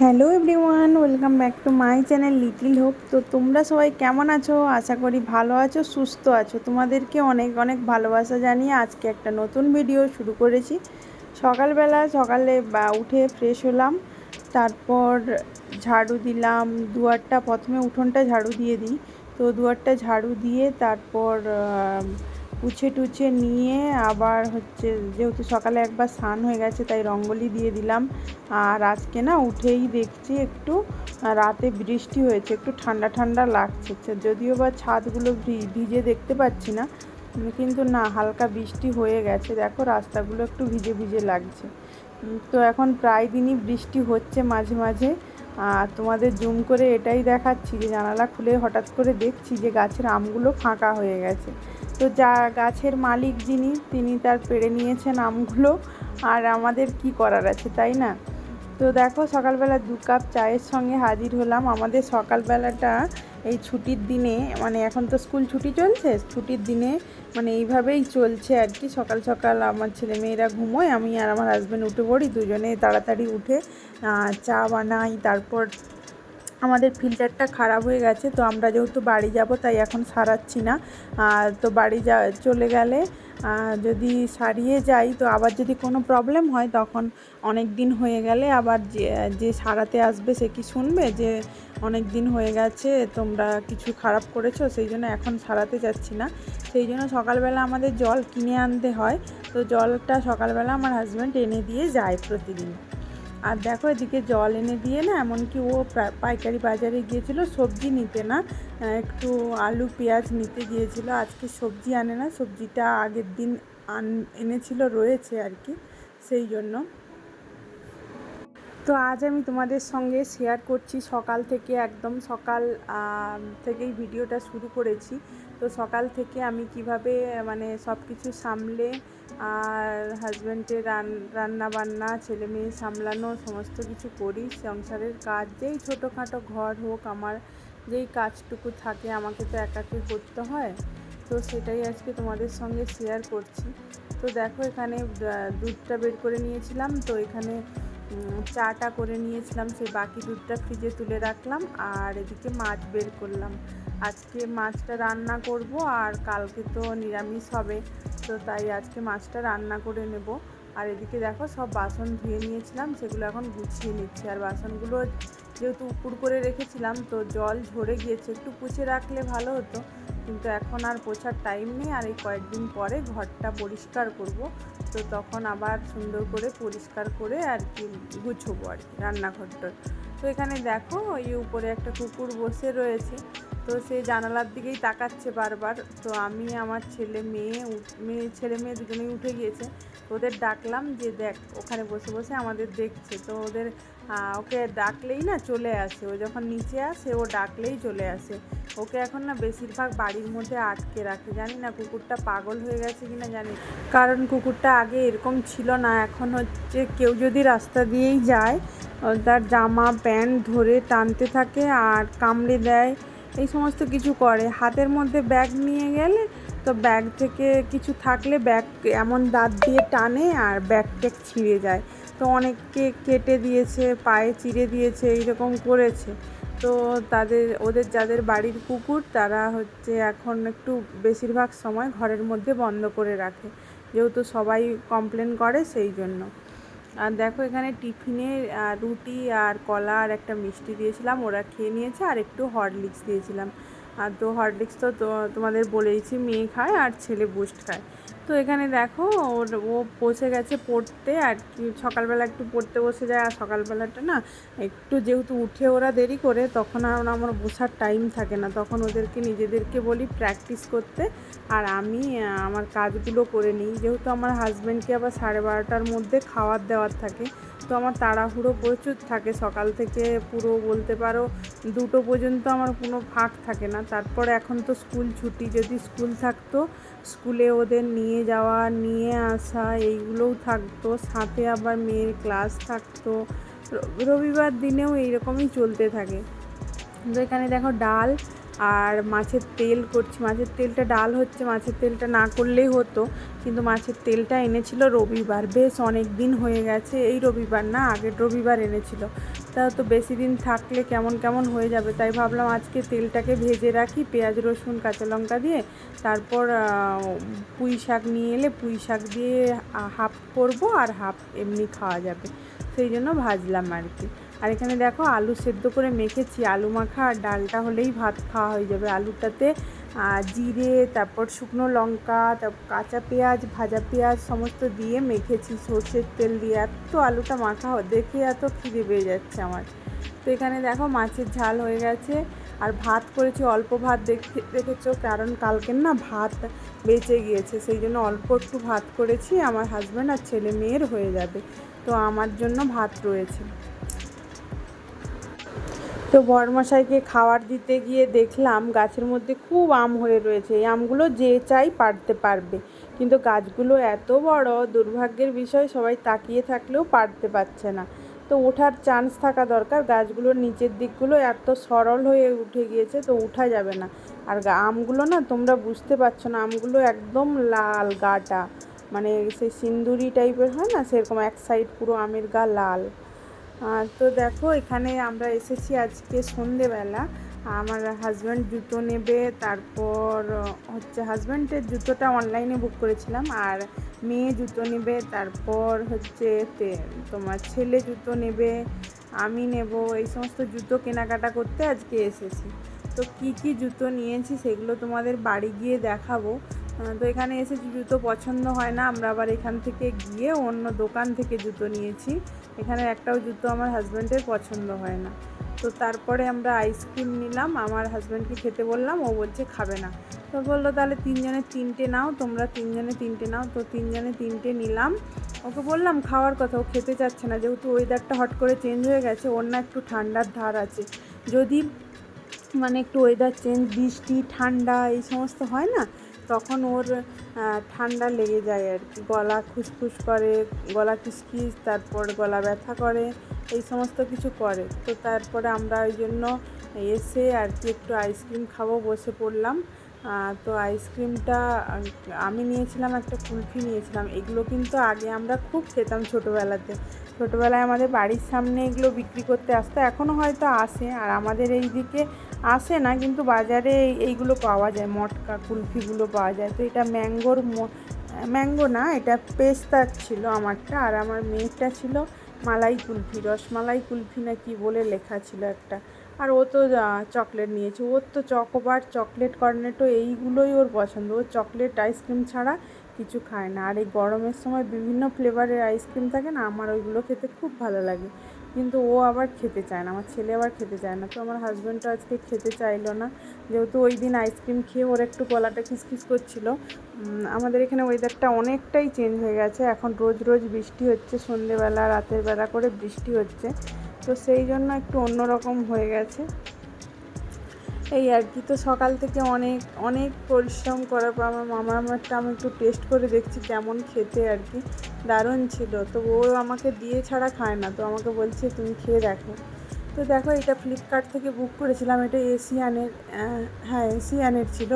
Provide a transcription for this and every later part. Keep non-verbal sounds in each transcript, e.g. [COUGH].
Hello everyone, welcome back to my channel little hope. তো তোমরা সবাই কেমন আছো? আশা করি ভালো আছো, সুস্থ আছো। তোমাদেরকে অনেক অনেক ভালোবাসা জানিয়ে আজকে একটা নতুন ভিডিও শুরু করেছি। সকালবেলা সকালে, বা উঠে ফ্রেশ হলাম, তারপর ঝাড়ু দিলাম, দুয়ারটা প্রথমে উঠোনটা ঝাড়ু দিয়ে দিই। তো দুয়ারটা ঝাড়ু দিয়ে তারপর পুছে টুছে নিয়ে আবার হচ্ছে, যেহেতু সকালে একবার স্নান হয়ে গেছে, তাই রঙ্গোলি দিয়ে দিলাম। আর আজকে না উঠেই দেখছি একটু রাতে বৃষ্টি হয়েছে, একটু ঠান্ডা ঠান্ডা লাগছে। যদিও বা ছাদগুলো ভিজে দেখতে পাচ্ছি না কিন্তু না, হালকা বৃষ্টি হয়ে গেছে। দেখো রাস্তাগুলো একটু ভিজে ভিজে লাগছে। তো এখন প্রায় দিনই বৃষ্টি হচ্ছে মাঝে মাঝে। আর তোমাদের জুম করে এটাই দেখাচ্ছি যে জানালা খুলে হঠাৎ করে দেখছি যে গাছের আমগুলো ফাঁকা হয়ে গেছে। তো যা গাছের মালিক যিনি, তিনি তার পেড়ে নিয়েছেন আমগুলো। আর আমাদের কি করার আছে, তাই না? তো দেখো, সকালবেলা দু কাপ চায়ের সঙ্গে হাজির হলাম। আমাদের সকালবেলাটা এই ছুটির দিনে মানে এখন তো স্কুল ছুটি চলছে, ছুটির দিনে মানে এইভাবেই চলছে আর কি। সকাল সকাল আমার ছেলেমেয়েরা ঘুমোয়, আমি আর আমার হাজব্যান্ড উঠে পড়ি, দুজনে তাড়াতাড়ি উঠে চা বানাই, তারপর আমাদের ফিল্টারটা খারাপ হয়ে গেছে, তো আমরা যেহেতু বাড়ি যাব তাই এখন সারাচ্ছি না। তো বাড়ি যা, চলে গেলে যদি সারিয়ে যাই, তো আবার যদি কোনো প্রবলেম হয়, তখন অনেক দিন হয়ে গেলে আবার যে যে সারাতে আসবে সে কি শুনবে যে অনেক দিন হয়ে গেছে, তোমরা কিছু খারাপ করেছ, সেই জন্য এখন সারাতে যাচ্ছি না। সেই জন্য সকালবেলা আমাদের জল কিনে আনতে হয়, তো জলটা সকালবেলা আমার হাজব্যান্ড এনে দিয়ে যায় প্রতিদিন। আর দেখো এদিকে জল এনে দিয়ে না, এমনকি ও পাইকারি বাজারে গিয়েছিল, সবজি নিতে না একটু আলু, পেঁয়াজ নিতে গিয়েছিল। আজকে সবজি আনে না, সবজিটা আগের দিন আন এনেছিল, রয়েছে আর কি, সেই জন্য। তো আজ আমি তোমাদের সঙ্গে শেয়ার করছি। সকাল থেকে একদম সকাল থেকেই ভিডিওটা শুরু করেছি। তো সকাল থেকে আমি কীভাবে মানে সব কিছু সামলে আর হাজব্যান্ডের রান রান্না বান্না ছেলে মেয়ে সামলানো, সমস্ত কিছু করি, সংসারের কাজ, যেই ছোটোখাটো ঘর হোক, আমার যেই কাজটুকু থাকে, আমাকে তো একাকে করতে হয়। তো সেটাই আজকে তোমাদের সঙ্গে শেয়ার করছি। তো দেখো এখানে দুধটা বের করে নিয়েছিলাম, তো এখানে চাটা করে নিয়েছিলাম, সেই বাকি দুধটা ফ্রিজে তুলে রাখলাম, আর এদিকে মাছ বের করলাম। আজকে মাছটা রান্না করব আর কালকে তো নিরামিষ হবে, তো তাই আজকে মাছটা রান্না করে নেব। আর এদিকে দেখো সব বাসন ধুয়ে নিয়েছিলাম, সেগুলো এখন গুছিয়ে নিচ্ছি। আর বাসনগুলো যেহেতু উপুর করে রেখেছিলাম, তো জল ঝরে গিয়েছে, একটু পুছে রাখলে ভালো হতো। কিন্তু এখন আর পোছার টাইম নেই, আর এই কয়েকদিন পরে ঘরটা পরিষ্কার করব। তো তখন আবার সুন্দর করে পরিষ্কার করে আর কি গুছবো আর কি রান্নাঘরটা। তো এখানে দেখো ওই উপরে একটা কুকুর বসে রয়েছে তো সে জানালার দিকেই তাকাচ্ছে বারবার। তো আমি, আমার ছেলে মেয়ে মেয়ে, ছেলে মেয়ে দুজনেই উঠে গিয়েছে। ওদের ডাকলাম যে, দেখ, ওখানে বসে বসে আমাদের দেখছে। তো ওদের ওকে ডাকলেই না চলে আসে। ও যখন নিচে আসে, ও ডাকলেই চলে আসে। ওকে এখন না বেশিরভাগ বাড়ির মধ্যে আটকে রাখে। জানি না কুকুরটা পাগল হয়ে গেছে কিনা জানি। কারণ কুকুরটা আগে এরকম ছিল না। এখন হচ্ছে কেউ যদি রাস্তা দিয়েই যায়, তার জামা, প্যান্ট ধরে টানতে থাকে আর কামড়ে দেয়। এই সমস্ত কিছু করে। হাতের মধ্যে ব্যাগ নিয়ে গেলে তো ব্যাগ থেকে কিছু থাকলে ব্যাগ এমন দাঁত দিয়ে টানে আর ব্যাগ ট্যাগ ছিঁড়ে যায়। তো অনেককে কেটে দিয়েছে, পায়ে চিড়ে দিয়েছে, এইরকম করেছে। তো তাদের, ওদের যাদের বাড়ির কুকুর, তারা হচ্ছে এখন একটু বেশিরভাগ সময় ঘরের মধ্যে বন্ধ করে রাখে। যেহেতু সবাই কমপ্লেন করে সেই জন্য। আর দেখো এখানে টিফিনে রুটি আর কলা আর একটা মিষ্টি দিয়েছিলাম, ওরা খেয়ে নিয়েছে আর একটু হরলিক্স দিয়েছিলাম। আর তো হরলিক্স তো তোমাদের বলেইছি মেয়ে খায় আর ছেলে বুস্ট খায়। তো এখানে দেখো, ওর, ও বসে গেছে পড়তে, আর কি সকালবেলা একটু পড়তে বসে যায়, আর সকালবেলাটা না একটু যেহেতু উঠে ওরা দেরি করে, তখন আর আমার বসার টাইম থাকে না। তখন ওদেরকে, নিজেদেরকে বলি প্র্যাকটিস করতে, আর আমি আমার কাজগুলো করে নিই। যেহেতু আমার হাজব্যান্ডকে আবার সাড়ে বারোটার মধ্যে খাওয়ার দেওয়ার থাকে, তো আমার তাড়াহুড়ো প্রচুর থাকে। সকাল থেকে পুরো বলতে পারো দুটো পর্যন্ত আমার কোনো ফাঁক থাকে না। তারপর এখন তো স্কুল ছুটি, যদি স্কুল থাকতো স্কুলে ওদের নিয়ে যাওয়া, নিয়ে আসা, এইগুলোও থাকতো। সাথে আবার মেয়ের ক্লাস থাকতো। রবিবার দিনেও এইরকমই চলতে থাকে। তো এখানে দেখো ডাল আর মাছের তেল করছি। মাছের তেলটা ডাল হচ্ছে, মাছের তেলটা না করলেই হতো। কিন্তু মাছের তেলটা এনেছিল রবিবার। বেশ অনেক দিন হয়ে গেছে। এই রবিবার না, আগের রবিবার এনেছিল। তো তা বেশি দিন থাকলে কেমন কেমন হয়ে যাবে। তাই ভাবলাম আজকে তেলটাকে ভেজে রাখি, পেঁয়াজ, রসুন, কাঁচা লঙ্কা দিয়ে। তারপর পুঁই শাক নিয়ে এলে পুঁই শাক দিয়ে হাফ করব আর হাফ এমনি খাওয়া যাবে। সেই জন্য ভাজলাম আর কি। আর এখানে দেখো আলু সেদ্ধ করে মেখেছি। আলু মাখা আর ডালটা হলেই ভাত খাওয়া হয়ে যাবে। আলুটাতে জিরে, তারপর শুকনো লঙ্কা, তারপর কাঁচা পেঁয়াজ, ভাজা পেঁয়াজ সমস্ত দিয়ে মেখেছি। সর্ষের তেল দিয়ে এত আলুটা মাখা দেখে এত খিদে পেয়ে যাচ্ছে আমার। তো এখানে দেখো মাছের ঝাল হয়ে গেছে। আর ভাত করেছি, অল্প ভাত দেখে দেখেছ? কারণ কালকের না ভাত বেঁচে গিয়েছে, সেই জন্য অল্প একটু ভাত করেছি। আমার হাজব্যান্ড আর ছেলে মেয়ের হয়ে যাবে। তো আমার জন্য ভাত রয়েছে। তো বড়মশাইকে খাবার দিতে গিয়ে দেখলাম গাছের মধ্যে খুব আম হয়ে রয়েছে। এই আমগুলো যে চাই পারতে পারবে। কিন্তু গাছগুলো এত বড়, দুর্ভাগ্যের বিষয়, সবাই তাকিয়ে থাকলেও পারতে পারছে না। তো ওঠার চান্স থাকা দরকার। গাছগুলোর নিচের দিকগুলো এত সরল হয়ে উঠে গিয়েছে, তো উঠা যাবে না। আর আমগুলো না, তোমরা বুঝতে পারছ না, আমগুলো একদম লাল গাটা। মানে সেই সিন্দুরি টাইপের হয় না, সেরকম এক সাইড পুরো আমের গা লাল। তো দেখো, এখানে আমরা এসেছি আজকে সন্ধেবেলা। আমার হাজব্যান্ড জুতো নেবে, তারপর হচ্ছে হাজব্যান্ডের জুতোটা অনলাইনে বুক করেছিলাম, আর মেয়ে জুতো নেবে, তারপর হচ্ছে তোমার ছেলে জুতো নেবে, আমি নেব, এই সমস্ত জুতো কেনাকাটা করতে আজকে এসেছি। তো কি কি জুতো নিয়েছি সেগুলো তোমাদের বাড়ি গিয়ে দেখাবো। তো এখানে এসেছি জুতো পছন্দ হয় না, আমরা আবার এখান থেকে গিয়ে অন্য দোকান থেকে জুতো নিয়েছি। এখানে একটাও জুতো আমার হাজব্যান্ডের পছন্দ হয় না। তো তারপরে আমরা আইসক্রিম নিলাম, আমার হাজব্যান্ডকে খেতে বললাম, ও বলছে খাবে না। তো বলল, তাহলে তিনজনে তিনটে নাও, তোমরা তিনজনে তিনটে নাও। তো তিনজনে তিনটে নিলাম। ওকে বললাম, খাওয়ার কথা, ও খেতে চাচ্ছে না, যেহেতু ওয়েদারটা হট করে চেঞ্জ হয়ে গেছে, ওর না একটু ঠান্ডার ধার আছে। যদি মানে একটু ওয়েদার চেঞ্জ বৃষ্টি, ঠান্ডা, এই সমস্ত হয় না তখন ওর ঠান্ডা লেগে যায় আর কি। গলা খুসখুস করে, গলা কিসকিস তারপর গলা ব্যথা করে, এই সমস্ত কিছু করে। তো তারপরে আমরা ওই জন্য এসে আর কি একটু আইসক্রিম খাব বসে পড়লাম। তো আইসক্রিমটা আমি নিয়েছিলাম একটা কুলফি নিয়েছিলাম। এগুলো কিন্তু আগে আমরা খুব খেতাম ছোটোবেলাতে। ছোটোবেলায় আমাদের বাড়ির সামনে এগুলো বিক্রি করতে আসতো এখনও হয়তো আসে আর আমাদের এই দিকে আসে না, কিন্তু বাজারে এইগুলো পাওয়া যায়, মটকা, কুলফিগুলো পাওয়া যায়। তো এটা ম্যাঙ্গোর ম্যাঙ্গো না, এটা পেস্তার ছিল আমারটা আর আমার মেয়েরটা ছিল মালাই কুলফি, রসমালাই কুলফি না কি বলে লেখা ছিল একটা। আর ও তো চকলেট নিয়েছে, ওর তো চকোবার, চকলেট, কর্নেটো এইগুলোই ওর পছন্দ। ও চকলেট, আইসক্রিম ছাড়া কিছু খায় না। আর এই গরমের সময় বিভিন্ন ফ্লেভারের আইসক্রিম থাকে না, আমার ওইগুলো খেতে খুব ভালো লাগে। কিন্তু ও আবার খেতে চায় না, আমার ছেলে আবার খেতে চায় না। তো আমার হাজব্যান্ডও আজকে খেতে চাইলো না। যেহেতু ওই দিন আইসক্রিম খেয়ে ওর একটু গলাটা খিসখিস করছিল। আমাদের এখানে ওয়েদারটা অনেকটাই চেঞ্জ হয়ে গেছে। এখন রোজ রোজ বৃষ্টি হচ্ছে, সন্ধেবেলা, রাতের বেলা করে বৃষ্টি হচ্ছে। তো সেই জন্য একটু অন্যরকম হয়ে গেছে। এই আর কি। তো সকাল থেকে অনেক অনেক পরিশ্রম করার পর আমার মামা আমারটা আমি একটু টেস্ট করে দেখছি কেমন খেতে আর কি। দারুণ ছিল। তো ও আমাকে দিয়ে ছাড়া খায় না। তো আমাকে বলছে, তুমি খেয়ে দেখো। তো দেখো, এটা ফ্লিপকার্ট থেকে বুক করেছিলাম। এটা এশিয়ানের হ্যাঁ এশিয়ানের ছিল।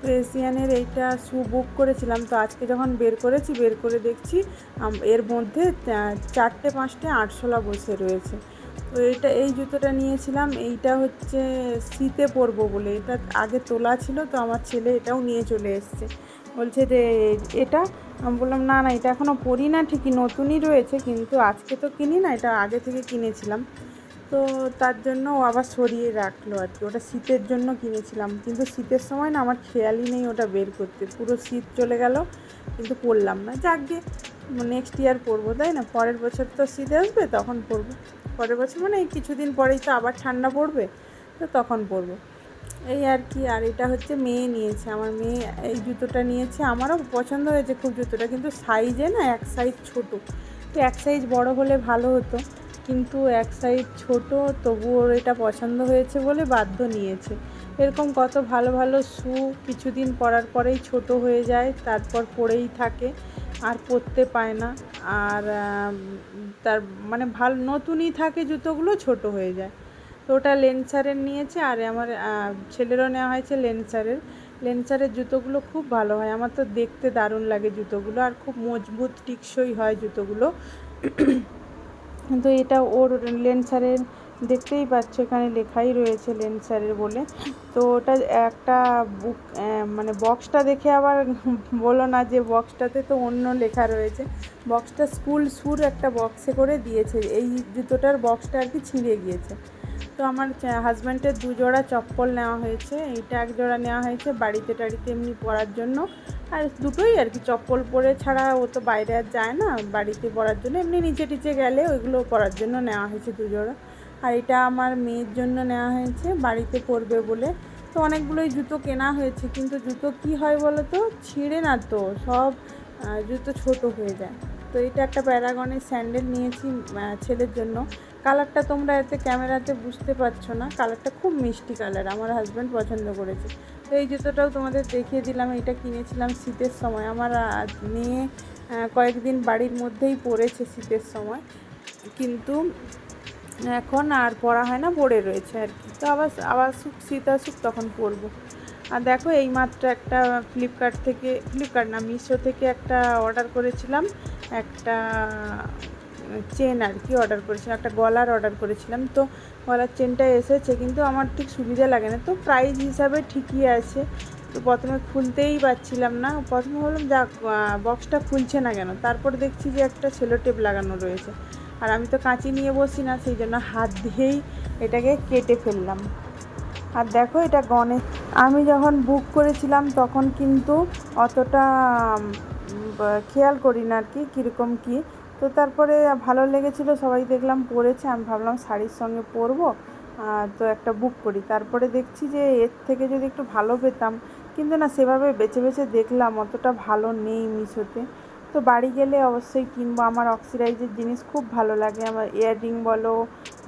তো এশিয়ানের এইটা শু বুক করেছিলাম। তো আজকে যখন বের করেছি, বের করে দেখছি এর মধ্যে চারটে, পাঁচটে আটশোলা বসে রয়েছে। তো এটা, এই জুতোটা নিয়েছিলাম। এইটা হচ্ছে শীতে পরবো বলে। এটা আগে তোলা ছিল, তো আমার ছেলে এটাও নিয়ে চলে এসছে। বলছে যে, এটা? আমি বললাম, না না, এটা এখনও পরি না, ঠিকই নতুনই রয়েছে, কিন্তু আজকে তো কিনি না, এটা আগে থেকে কিনেছিলাম। তো তার জন্য ও আবার সরিয়ে রাখল আর কি। ওটা শীতের জন্য কিনেছিলাম, কিন্তু শীতের সময় না আমার খেয়ালই নেই ওটা বের করতে। পুরো শীত চলে গেল, কিন্তু পরলাম না। যাক গে, নেক্সট ইয়ার পরবো, তাই না? পরের বছর তো শীত আসবে, তখন পরবো। পরের বছর মানে এই কিছুদিন পরেই তো আবার ঠান্ডা পড়বে, তো তখন পরবো। এই আর কি, আর এটা হচ্ছে মেয়ে নিয়েছে, আমার মেয়ে এই জুতোটা নিয়েছে, আমারও পছন্দ হয়েছে খুব জুতোটা, কিন্তু সাইজে না এক সাইজ ছোট। তো এক সাইজ বড় হলে ভালো হতো, কিন্তু এক সাইজ ছোট তবুও ওর এটা পছন্দ হয়েছে বলে বাধ্য নিয়েছে। এরকম কত ভালো ভালো শু কিছুদিন পরার পরেই ছোট হয়ে যায়, তারপর পরেই থাকে। আর পরতে পায় না। আর তার মানে ভালো, নতুনই থাকে জুতোগুলো, ছোট হয়ে যায়। তো ওটা লেন্সারের নিয়েছে, আর আমার ছেলেরও নেওয়া হয়েছে লেন্সারের। লেন্সারের জুতোগুলো খুব ভালো হয়। আমার তো দেখতে দারুণ লাগে জুতোগুলো, আর খুব মজবুত, টিকসই হয় জুতোগুলো। কিন্তু এটা ওর লেন্সারের দেখতেই পাচ্ছ, এখানে লেখাই রয়েছে লেন্সারের বলে। তো ওটা একটা বুক মানে বক্সটা দেখে আবার [LAUGHS] বলো না যে বক্সটাতে তো অন্য লেখা রয়েছে। বক্সটা স্কুল সুর একটা বক্সে করে দিয়েছে, এই জুতোটার বক্সটা আর কি ছিঁড়ে গিয়েছে। তো আমার হাজব্যান্ডের দু জোড়া চপ্পল নেওয়া হয়েছে, এইটা এক জোড়া নেওয়া হয়েছে বাড়িতে টাড়িতে এমনি পরার জন্য। আর দুটোই আর কি, চপ্পল পরে ছাড়া ও তো বাইরে আর যায় না, বাড়িতে পরার জন্য। এমনি নিচে টিচে গেলে ওইগুলো পরার জন্য নেওয়া হয়েছে দু জোড়া। আর এটা আমার মেয়ের জন্য নেওয়া হয়েছে, বাড়িতে পরবে বলে। তো অনেকগুলোই জুতো কেনা হয়েছে, কিন্তু জুতো কি হয় বলো তো ছিঁড়ে না তো, সব জুতো ছোট হয়ে যায়। তো এটা একটা প্যারাগনের স্যান্ডেল নিয়েছি ছেলের জন্য। কালারটা তোমরা এতে ক্যামেরাতে বুঝতে পারছ না, কালারটা খুব মিষ্টি কালার, আমার হাজব্যান্ড পছন্দ করেছে। তো এই জুতোটাও তোমাদের দেখিয়ে দিলাম, এটা কিনেছিলাম শীতের সময়। আমার মেয়ে কয়েকদিন বাড়ির মধ্যেই পড়েছে শীতের সময়। কিন্তু এখন আর পড়া হয় না, পড়ে রয়েছে আর কি। তো আবার আবার সুখ শীত আসুক তখন পরবো আর দেখো এইমাত্র একটা ফ্লিপকার্ট থেকে ফ্লিপকার্ট না মিশো থেকে একটা অর্ডার করেছিলাম। একটা চেন আর কি অর্ডার করেছিলাম। একটা গলার অর্ডার করেছিলাম। তো গলার চেনটা এসেছে, কিন্তু আমার ঠিক সুবিধা লাগে না। তো প্রাইস হিসাবে ঠিকই আছে। তো প্রথমে খুলতেই পারছিলাম না। প্রথমে বললাম যা বক্সটা খুলছে না কেন? তারপর দেখছি যে একটা সেলো টেপ লাগানো রয়েছে। আর আমি তো কাঁচি নিয়ে বসি না, সেই জন্য হাত দিয়েই এটাকে কেটে ফেললাম। আর দেখো এটা গণেশ আমি যখন বুক করেছিলাম, তখন কিন্তু অতটা খেয়াল করি না আর কি, কীরকম কী। তো তারপরে ভালো লেগেছিলো, সবাই দেখলাম পরেছে আমি ভাবলাম শাড়ির সঙ্গে পরবো তো একটা বুক করি। তারপরে দেখছি যে এর থেকে যদি একটু ভালো পেতাম, কিন্তু না, সেভাবে বেছে বেছে দেখলাম, অতটা ভালো নেই মিশোতে। তো বাড়ি গেলে অবশ্যই কিনবো। আমার অক্সিডাইজের জিনিস খুব ভালো লাগে। আমার ইয়াররিং বলো,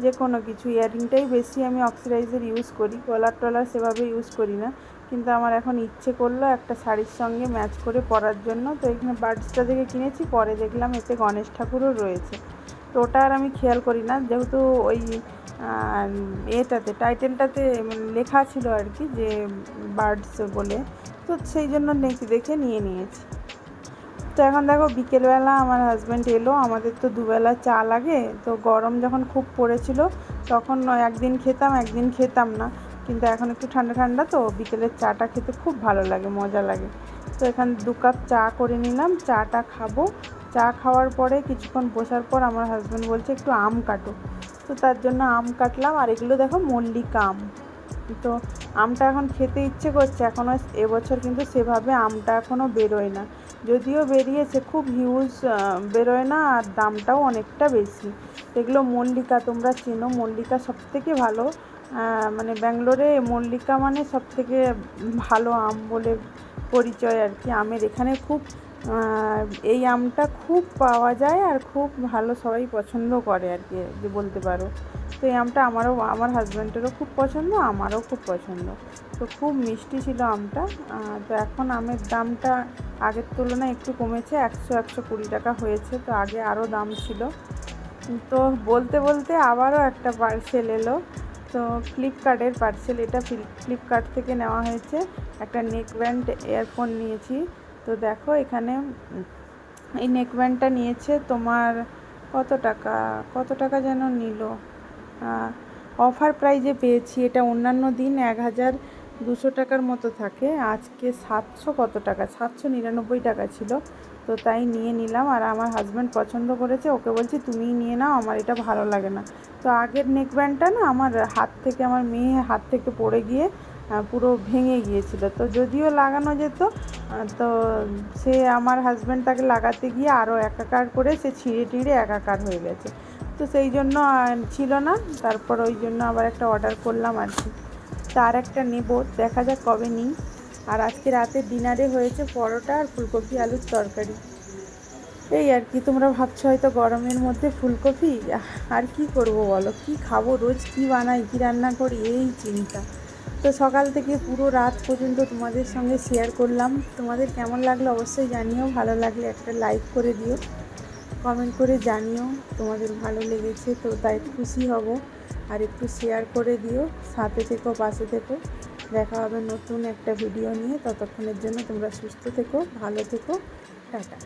যে কোনো কিছু, ইয়াররিংটাই বেশি আমি অক্সিডাইজের ইউজ করি। কলার টলার সেভাবে ইউজ করি না। কিন্তু আমার এখন ইচ্ছে করল একটা শাড়ির সঙ্গে ম্যাচ করে পরার জন্য। তো এখানে বার্ডসটা থেকে কিনেছি, পরে দেখলাম এতে গণেশ ঠাকুরও রয়েছে। তো ওটা আর আমি খেয়াল করি না। যেহেতু ওই এটাতে, টাইটেলটাতে লেখা ছিল আর কি, যে বার্ডস বলে। তো সেই জন্য দেখে নিয়ে নিয়েছি। তো এখন দেখো বিকেলবেলা আমার হাজব্যান্ড এলো, আমাদের তো দুবেলা চা লাগে, তো গরম যখন খুব পড়েছিল তখন একদিন খেতাম একদিন খেতাম না। কিন্তু এখন একটু ঠান্ডা ঠান্ডা তো, বিকেলের চাটা খেতে খুব ভালো লাগে, মজা লাগে। তো এখানে দু কাপ চা করে নিলাম, চাটা খাব। চা খাওয়ার পরে কিছুক্ষণ বসার পর আমার হাজব্যান্ড বলছে, একটু আম কাটো। তো তার জন্য আম কাটলাম, আর এগুলো দেখো মল্লিকা আম। তো আমটা এখন খেতে ইচ্ছে করছে এখনও এবছর কিন্তু সেভাবে আমটা এখনও বেরোয় না। যদিও বেরিয়েছে, খুব হিউজ বেরোয় না, আর দামটাও অনেকটা বেশি। এগুলো মল্লিকা, তোমরা চেনো, মল্লিকা সবথেকে ভালো। মানে ব্যাঙ্গালোরে মল্লিকা মানে সবথেকে ভালো আম বলে পরিচয় আর কি। আমের এখানে খুব এই আমটা খুব পাওয়া যায় আর খুব ভালো সবাই পছন্দ করে আর কি বলতে পারো। তো এই আমটা আমারও, আমার হাজব্যান্ডেরও খুব পছন্দ, আমারও খুব পছন্দ। তো খুব মিষ্টি ছিল আমটা। তো এখন আমের দামটা আগের তুলনায় একটু কমেছে, একশো একশো কুড়ি টাকা হয়েছে, তো আগে আরও দাম ছিল। তো বলতে বলতে আবারও একটা পার্সেল এলো। তো ফ্লিপকার্টের পার্সেল এটা ফ্লিপকার্ট থেকে নেওয়া হয়েছে। একটা নেক ব্যান্ড এয়ারফোন নিয়েছি। তো দেখো এখানে এই নেক ব্যান্ডটা নিয়েছে তোমার কত টাকা কত টাকা যেন নিল? অফার প্রাইজে পেয়েছি। এটা অন্যান্য দিন এক হাজার দুশো টাকার মতো থাকে। আজকে সাতশো কত টাকা? সাতশো নিরানব্বই টাকা ছিল। তো তাই নিয়ে নিলাম। আর আমার হাজব্যান্ড পছন্দ করেছে। ওকে বলছি, তুমিই নিয়ে নাও। আমার এটা ভালো লাগে না। তো আগের নেক ব্যান্ডটা না আমার হাত থেকে, আমার মেয়ে হাত থেকে পড়ে গিয়ে পুরো ভেঙে গিয়েছিল। তো যদিও লাগানো যেত তো সে আমার হাজব্যান্ড তাকে লাগাতে গিয়ে আরও একাকার করে সে ছিঁড়ে টিঁড়ে একাকার হয়ে গেছে। তো সেই জন্য ছিল না। তারপর ওই জন্য আবার একটা অর্ডার করলাম আর কি। তার একটা নেব, দেখা যাক কবে নিই। আর আজকে রাতে ডিনারে হয়েছে পরোটা আর ফুলকপি আলুর তরকারি। এই আর কি, তোমরা ভাবছ হয়তো গরমের মধ্যে ফুলকপি? আর কি করব বলো? কি খাব রোজ? কি বানাই? কি রান্না করি? এই চিন্তা। তো সকাল থেকে পুরো রাত পর্যন্ত তোমাদের সঙ্গে শেয়ার করলাম। তোমাদের কেমন লাগল অবশ্যই জানিও। ভালো লাগলে একটা লাইক করে দিও। কমেন্ট করে জানিও, তোমাদের ভালো লেগেছে, তো তাই খুশি হব। আর একটু শেয়ার করে দিও, সাথে থেকো, পাশে থেকো। দেখা হবে নতুন একটা ভিডিও নিয়ে। ততক্ষণের জন্য তোমরা সুস্থ থেকো, ভালো থেকো। টাটা।